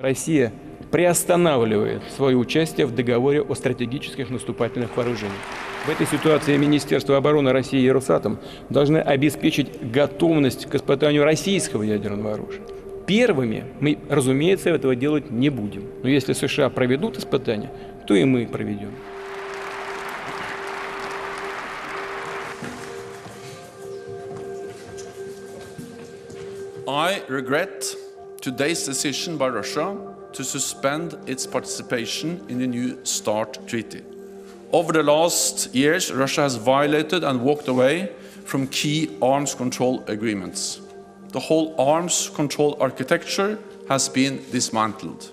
Россия приостанавливает свое участие в договоре о стратегических наступательных вооружениях. В этой ситуации Министерство обороны России и Росатом должны обеспечить готовность к испытанию российского ядерного оружия. Первыми мы, разумеется, этого делать не будем. Но если США проведут испытания, то и мы проведем. I regret today's decision by Russia to suspend its participation in the new START treaty. Over the last years, Russia has violated and walked away from key arms control agreements. The whole arms control architecture has been dismantled.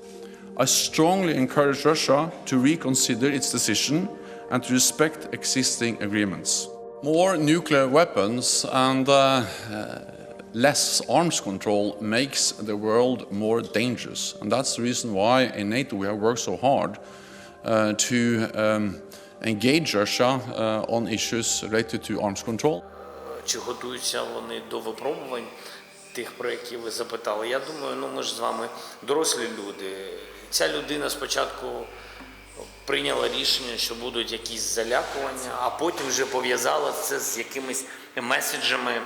I strongly encourage Russia to reconsider its decision and to respect existing agreements. More nuclear weapons and uh, less arms control makes the world more dangerous. And that's the reason why in NATO we have worked so hard uh, to um, engage Russia uh, on issues related to arms control. Чи готуються вони до випробувань тих, про які ви запитали? Я думаю, ну ми ж з вами дорослі люди. Ця людина спочатку прийняла рішення, що будуть якісь залякування, а потім вже пов'язала це з якимись меседжами,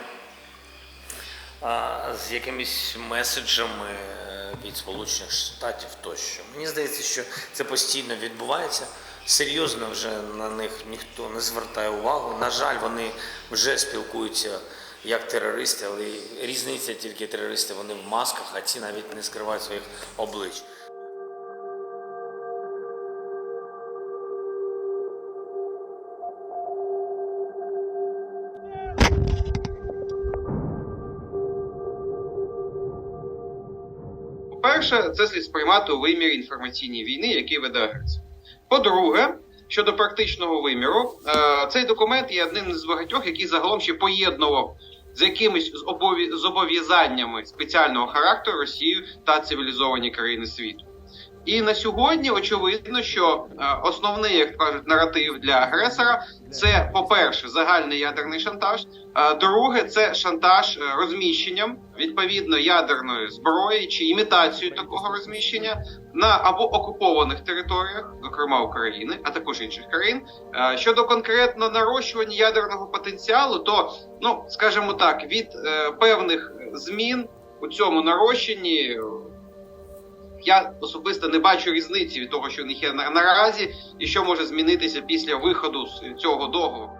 з якимись меседжами е, від Сполучених Штатів тощо. Мені здається, що це постійно відбувається. Серйозно вже на них ніхто не звертає увагу. На жаль, вони вже спілкуються як терористи, але різниця тільки терористи вони в масках, а ці навіть не скривають своїх облич. По-перше, це слід сприймати у вимірі інформаційної війни, який веде агресор. По-друге, щодо практичного виміру, е, цей документ є одним з багатьох, який загалом ще поєднував з якимись зобов'язаннями спеціального характеру Росію та цивілізовані країни світу. І на сьогодні очевидно, що е, основний, як кажуть, наратив для агресора це, по-перше, загальний ядерний шантаж. А друге, це шантаж е, розміщенням відповідно ядерної зброї чи імітацією такого розміщення на або окупованих територіях, зокрема України, а також інших країн. Е, Щодо конкретно нарощування ядерного потенціалу, то ну скажімо так, від певних змін у цьому нарощенні я особисто не бачу різниці від того, що в них є на- наразі, і що може змінитися після виходу з цього договору.